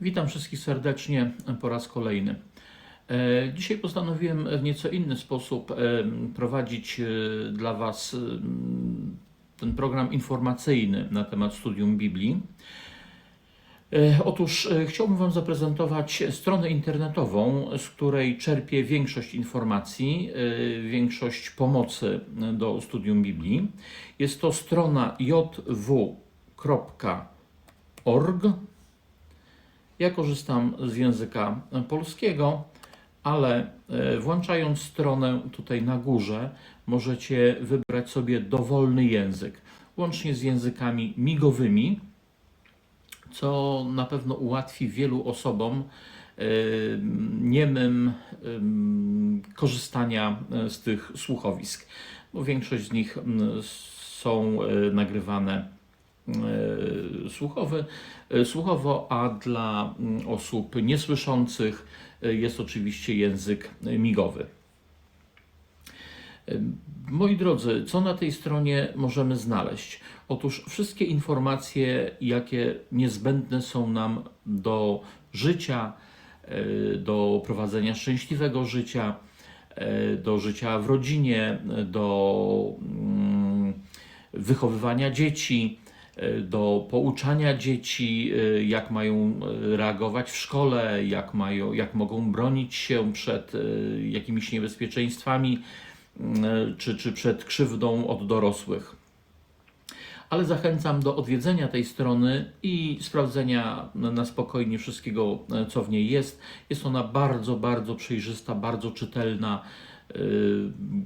Witam wszystkich serdecznie po raz kolejny. E, Dzisiaj postanowiłem w nieco inny sposób e, prowadzić e, dla Was ten program informacyjny na temat studium Biblii. Otóż chciałbym Wam zaprezentować stronę internetową, z której czerpię większość informacji, większość pomocy do studium Biblii. Jest to strona jw.org. Ja korzystam z języka polskiego, ale e, włączając stronę tutaj na górze, możecie wybrać sobie dowolny język, łącznie z językami migowymi, co na pewno ułatwi wielu osobom e, niemym em, korzystania e, z tych słuchowisk, bo większość z nich są nagrywane słuchowy, e, słuchowo, a dla mm, osób niesłyszących e, jest oczywiście język e, migowy. E, Moi drodzy, co na tej stronie możemy znaleźć? Otóż wszystkie informacje, jakie niezbędne są nam do życia, e, do prowadzenia szczęśliwego życia, e, do życia w rodzinie, e, do mm, wychowywania dzieci, e, do pouczania dzieci, e, jak mają e, reagować w szkole, jak, mają, jak mogą bronić się przed e, jakimiś niebezpieczeństwami mm, czy, czy przed krzywdą od dorosłych. Ale zachęcam do odwiedzenia tej strony i sprawdzenia na spokojnie wszystkiego, e, co w niej jest. Jest ona bardzo, bardzo przejrzysta, bardzo czytelna,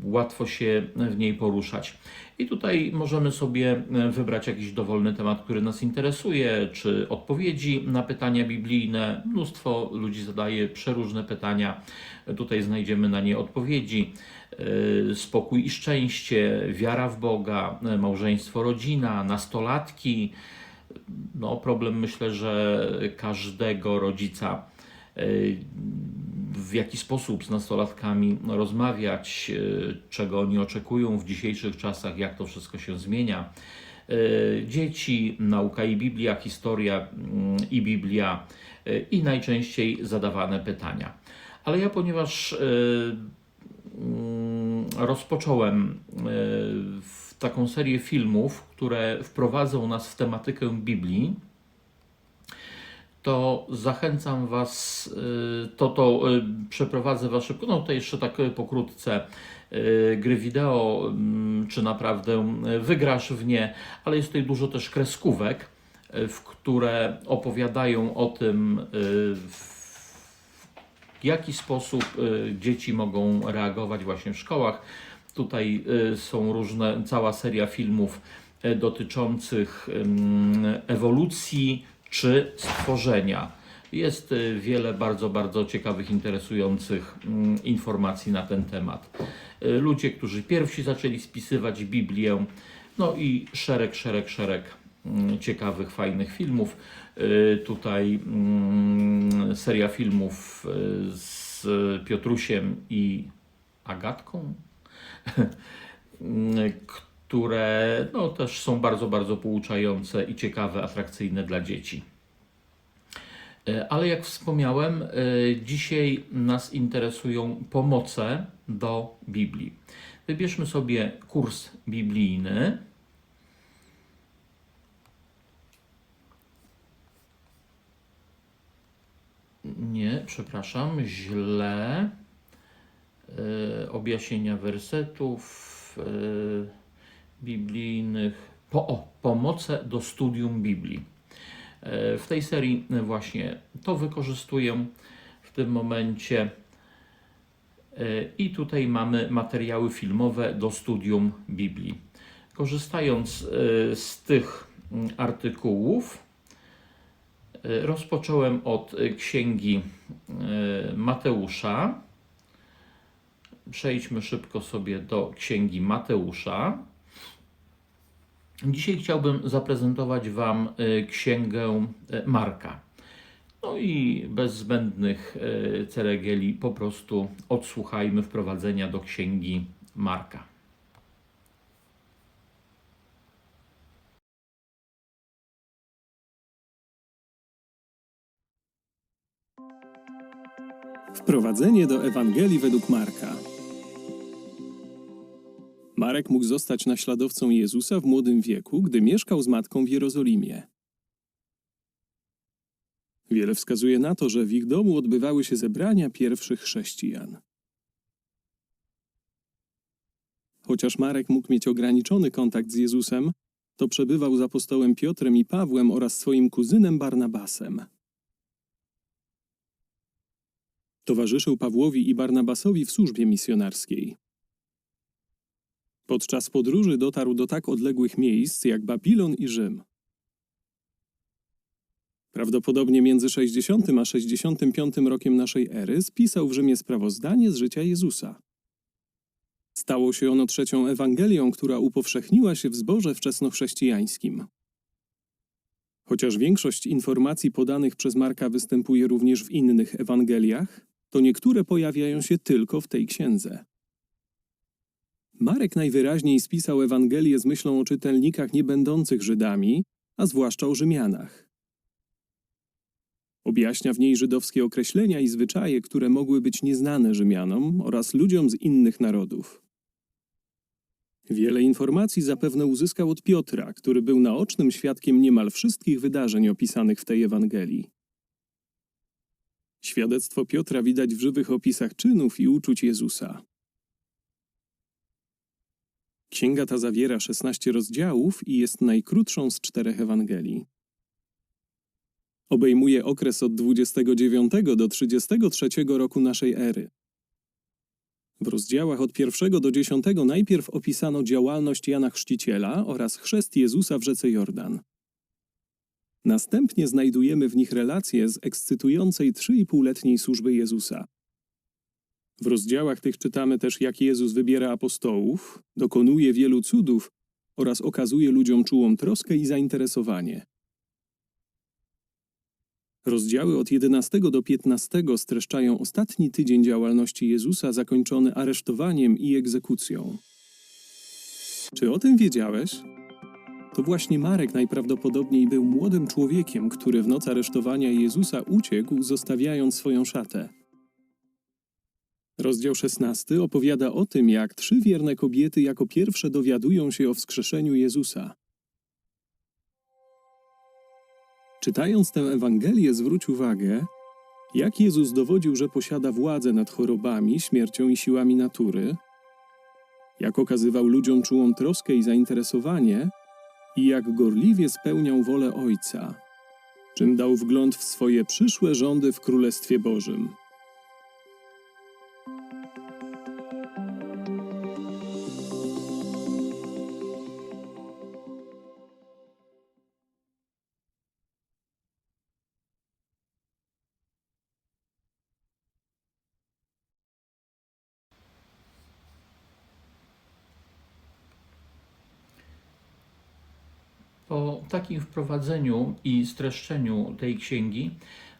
łatwo się w niej poruszać. I tutaj możemy sobie e, wybrać jakiś dowolny temat, który nas interesuje, czy odpowiedzi na pytania biblijne. Mnóstwo ludzi zadaje przeróżne pytania. Tutaj znajdziemy na nie odpowiedzi. Yy, Spokój i szczęście, wiara w Boga, e, małżeństwo, rodzina, nastolatki. No, problem myślę, że każdego rodzica w jaki sposób z nastolatkami rozmawiać, yy, czego oni oczekują w dzisiejszych czasach, jak to wszystko się zmienia. Yy, Dzieci, nauka i Biblia, historia mm, i Biblia i najczęściej zadawane pytania. Ale ja, ponieważ mm, rozpocząłem taką serię filmów, które wprowadzą nas w tematykę Biblii, to zachęcam Was, y, to, to y, przeprowadzę Was szybko, no to jeszcze tak y, pokrótce gry wideo, mm, czy naprawdę wygrasz w nie, ale jest tutaj dużo też kreskówek, w które opowiadają o tym, w jaki sposób dzieci mogą reagować właśnie w szkołach. Tutaj są różne, cała seria filmów dotyczących ym, ewolucji czy stworzenia. Jest y, wiele bardzo, bardzo ciekawych, interesujących mm, informacji na ten temat. Y, Ludzie, którzy pierwsi zaczęli spisywać Biblię, no i szereg, szereg, szereg mm, ciekawych, fajnych filmów. Y, Tutaj mm, seria filmów z Piotrusiem i Agatką, które no, też są bardzo, bardzo pouczające i ciekawe, atrakcyjne dla dzieci. E, Ale jak wspomniałem, e, dzisiaj nas interesują pomoce do Biblii. Wybierzmy sobie kurs biblijny. Nie, przepraszam, źle. E, Objaśnienia wersetów e, biblijnych. Po, o, pomoce do studium Biblii. E, W tej serii właśnie to wykorzystuję w tym momencie. E, I tutaj mamy materiały filmowe do studium Biblii. Korzystając e, z tych artykułów, rozpocząłem od księgi Mateusza. Przejdźmy szybko sobie do księgi Mateusza. Dzisiaj chciałbym zaprezentować Wam e, księgę e, Marka. No i bez zbędnych e, ceregieli po prostu odsłuchajmy wprowadzenia do księgi Marka. Wprowadzenie do Ewangelii według Marka. Marek mógł zostać naśladowcą Jezusa w młodym wieku, gdy mieszkał z matką w Jerozolimie. Wiele wskazuje na to, że w ich domu odbywały się zebrania pierwszych chrześcijan. Chociaż Marek mógł mieć ograniczony kontakt z Jezusem, to przebywał z apostołem Piotrem i Pawłem oraz swoim kuzynem Barnabasem. Towarzyszył Pawłowi i Barnabasowi w służbie misjonarskiej. Podczas podróży dotarł do tak odległych miejsc jak Babilon i Rzym. Prawdopodobnie między 60 a 65 rokiem naszej ery spisał w Rzymie sprawozdanie z życia Jezusa. Stało się ono trzecią Ewangelią, która upowszechniła się w zborze wczesnochrześcijańskim. Chociaż większość informacji podanych przez Marka występuje również w innych Ewangeliach, to niektóre pojawiają się tylko w tej księdze. Marek najwyraźniej spisał Ewangelię z myślą o czytelnikach niebędących Żydami, a zwłaszcza o Rzymianach. Objaśnia w niej żydowskie określenia i zwyczaje, które mogły być nieznane Rzymianom oraz ludziom z innych narodów. Wiele informacji zapewne uzyskał od Piotra, który był naocznym świadkiem niemal wszystkich wydarzeń opisanych w tej Ewangelii. Świadectwo Piotra widać w żywych opisach czynów i uczuć Jezusa. Księga ta zawiera 16 rozdziałów i jest najkrótszą z czterech Ewangelii. Obejmuje okres od 29 do 33 roku naszej ery. W rozdziałach od 1 do 10 najpierw opisano działalność Jana Chrzciciela oraz chrzest Jezusa w rzece Jordan. Następnie znajdujemy w nich relacje z ekscytującej 3,5-letniej służby Jezusa. W rozdziałach tych czytamy też, jak Jezus wybiera apostołów, dokonuje wielu cudów oraz okazuje ludziom czułą troskę i zainteresowanie. Rozdziały od 11 do 15 streszczają ostatni tydzień działalności Jezusa zakończony aresztowaniem i egzekucją. Czy o tym wiedziałeś? To właśnie Marek najprawdopodobniej był młodym człowiekiem, który w noc aresztowania Jezusa uciekł, zostawiając swoją szatę. Rozdział 16 opowiada o tym, jak trzy wierne kobiety jako pierwsze dowiadują się o wskrzeszeniu Jezusa. Czytając tę Ewangelię, zwróć uwagę, jak Jezus dowodził, że posiada władzę nad chorobami, śmiercią i siłami natury, jak okazywał ludziom czułą troskę i zainteresowanie i jak gorliwie spełniał wolę Ojca, czym dał wgląd w swoje przyszłe rządy w Królestwie Bożym. Po takim wprowadzeniu i streszczeniu tej księgi,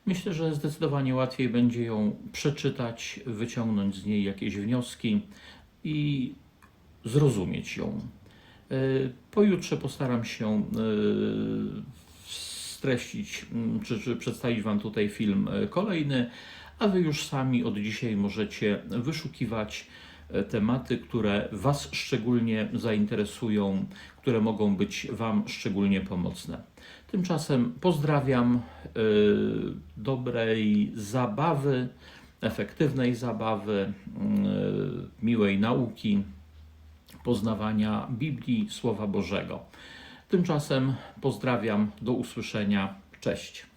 myślę, że zdecydowanie łatwiej będzie ją przeczytać, wyciągnąć z niej jakieś wnioski i zrozumieć ją. E, Pojutrze postaram się e, streścić, m, czy, czy przedstawić Wam tutaj film e, kolejny, a Wy już sami od dzisiaj możecie wyszukiwać tematy, które Was szczególnie zainteresują, które mogą być Wam szczególnie pomocne. Tymczasem pozdrawiam, e, dobrej zabawy, efektywnej zabawy, e, miłej nauki, poznawania Biblii, Słowa Bożego. Tymczasem pozdrawiam, do usłyszenia, cześć.